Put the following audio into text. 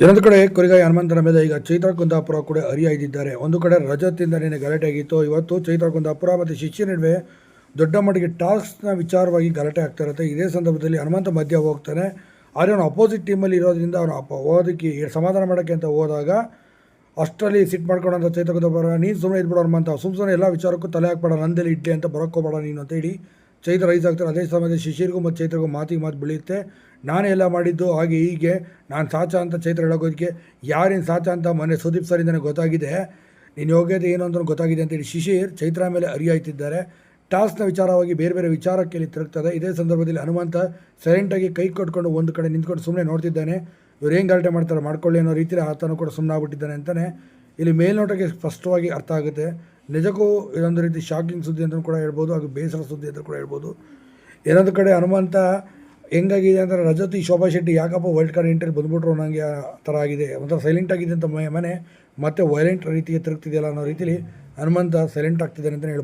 ಇನ್ನೊಂದು ಕಡೆ ಕೊರಿಗಾಯಿ ಹನುಮಂತನ ಮೇಲೆ ಈಗ ಚೈತ್ರ ಕುಂದಾಪುರ ಕೂಡ ಹರಿಯಾಯ್ದಿದ್ದಾರೆ. ಒಂದು ಕಡೆ ರಜತಿಂದ ನಿನ್ನೆ ಗಲಾಟೆ ಆಗಿತ್ತು. ಇವತ್ತು ಚೈತ್ರ ಕುಂದಾಪುರ ಮತ್ತು ಶಿಷ್ಯ ನಡುವೆ ದೊಡ್ಡ ಮಟ್ಟಿಗೆ ಟಾಸ್ಕ್ನ ವಿಚಾರವಾಗಿ ಗಲಾಟೆ ಆಗ್ತಾ ಇರುತ್ತೆ. ಇದೇ ಸಂದರ್ಭದಲ್ಲಿ ಹನುಮಂತ ಮಧ್ಯ ಹೋಗ್ತಾನೆ. ಆದರೆ ಅವನು ಅಪೋಸಿಟ್ ಟೀಮಲ್ಲಿ ಇರೋದ್ರಿಂದ ಅವನು ಅಪ ಓದಕ್ಕೆ ಸಮಾಧಾನ ಮಾಡೋಕ್ಕೆ ಅಂತ ಹೋದಾಗ ಅಷ್ಟರಲ್ಲಿ ಸಿಟ್ ಮಾಡ್ಕೊಂಡಂತ ಚೈತ್ರ ಕುಂದಾಪುರ ನೀನು ಸುಮ್ಮನೆ ಇದ್ಬಿಡೋ ಹನುಮಂತ. ಸುಮ್ಮ ಸುಮ್ಮನೆ ಎಲ್ಲ ವಿಚಾರಕ್ಕೂ ತಲೆ ಹಾಕ್ಬೇಡ. ನಂದಲ್ಲಿ ಇಡ್ಲಿ ಅಂತ ಬರೋಕ್ಕೋಬೇಡ ನೀನು ಅಂತ ಹೇಳಿ ಚೈತ್ರ ರೈಸ್ ಆಗ್ತಾರೆ ಅದೇ ಸಮಯದಲ್ಲಿ ಶಿಶಿರ್ಗೂ ಮತ್ತು ಚೈತ್ರಗೂ ಮಾತಿಗೆ ಮಾತು ಬೆಳೆಯುತ್ತೆ. ನಾನೇ ಎಲ್ಲ ಮಾಡಿದ್ದು ಹಾಗೆ ಹೀಗೆ, ನಾನು ಸಾಚ ಅಂತ ಚೈತ್ರ ಹೇಳೋಗೋದಕ್ಕೆ ಯಾರಿನ ಸಾಚ ಅಂತ ಮೊನ್ನೆ ಸುದೀಪ್ ಸರ್ ಸರಿಂದ ಗೊತ್ತಾಗಿದೆ. ನೀನು ಯೋಗ್ಯತೆ ಏನು ಅಂತ ಗೊತ್ತಾಗಿದೆ ಅಂತೇಳಿ ಶಿಶಿರ್ ಚೈತ್ರ ಮೇಲೆ ಅರಿಯಾಯ್ತಿದ್ದಾರೆ ಟಾಸ್ಕ್ನ ವಿಚಾರವಾಗಿ ಬೇರೆ ಬೇರೆ ವಿಚಾರಕ್ಕೆ ಇಲ್ಲಿ ತಿರುಗ್ತದೆ. ಇದೇ ಸಂದರ್ಭದಲ್ಲಿ ಹನುಮಂತ ಸೈಲೆಂಟಾಗಿ ಕೈ ಕೊಟ್ಕೊಂಡು ಒಂದು ಕಡೆ ನಿಂತ್ಕೊಂಡು ಸುಮ್ಮನೆ ನೋಡ್ತಿದ್ದಾನೆ. ಇವ್ರು ಏನು ಗಲಾಟೆ ಮಾಡ್ತಾರೆ ಮಾಡ್ಕೊಳ್ಳಿ ಅನ್ನೋ ರೀತಿಯಲ್ಲಿ ಆತನು ಕೂಡ ಸುಮ್ಮನೆ ಆಗ್ಬಿಟ್ಟಿದ್ದಾನೆ ಅಂತಲೇ ಇಲ್ಲಿ ಮೇಲ್ನೋಟಕ್ಕೆ ಸ್ಪಷ್ಟವಾಗಿ ಅರ್ಥ ಆಗುತ್ತೆ. ನಿಜಕ್ಕೂ ಇದೊಂದು ರೀತಿ ಶಾಕಿಂಗ್ ಸುದ್ದಿ ಅಂತ ಕೂಡ ಹೇಳ್ಬೋದು ಅದು ಬೇಸರ ಸುದ್ದಿ ಅಂತ ಕೂಡ ಹೇಳ್ಬೋದು. ಇನ್ನೊಂದು ಕಡೆ ಹನುಮಂತ ಹೆಂಗಾಗಿದೆ ಅಂದರೆ, ರಜತಿ, ಶೋಭಾ ಶೆಟ್ಟಿ, ಯಾಕಪ್ಪ ವೈಲ್ಡ್ ಕಾರ್ಡ್ ಎಂಟ್ರಿ ಬಂದ್ಬಿಟ್ರು ನನಗೆ ಆ ಥರ ಆಗಿದೆ. ಒಂಥರ ಸೈಲೆಂಟ್ ಆಗಿದೆ ಅಂತ ಮನೆ ಮತ್ತೆ ವೈಲೆಂಟ್ ರೀತಿಗೆ ತಿರುಗ್ತಿದೆಯಲ್ಲ ಅನ್ನೋ ರೀತಿಲಿ ಹನುಮಂತ ಸೈಲೆಂಟ್ ಆಗ್ತಿದ್ದಾನೆ ಅಂತಲೇ ಹೇಳ್ಬೋದು.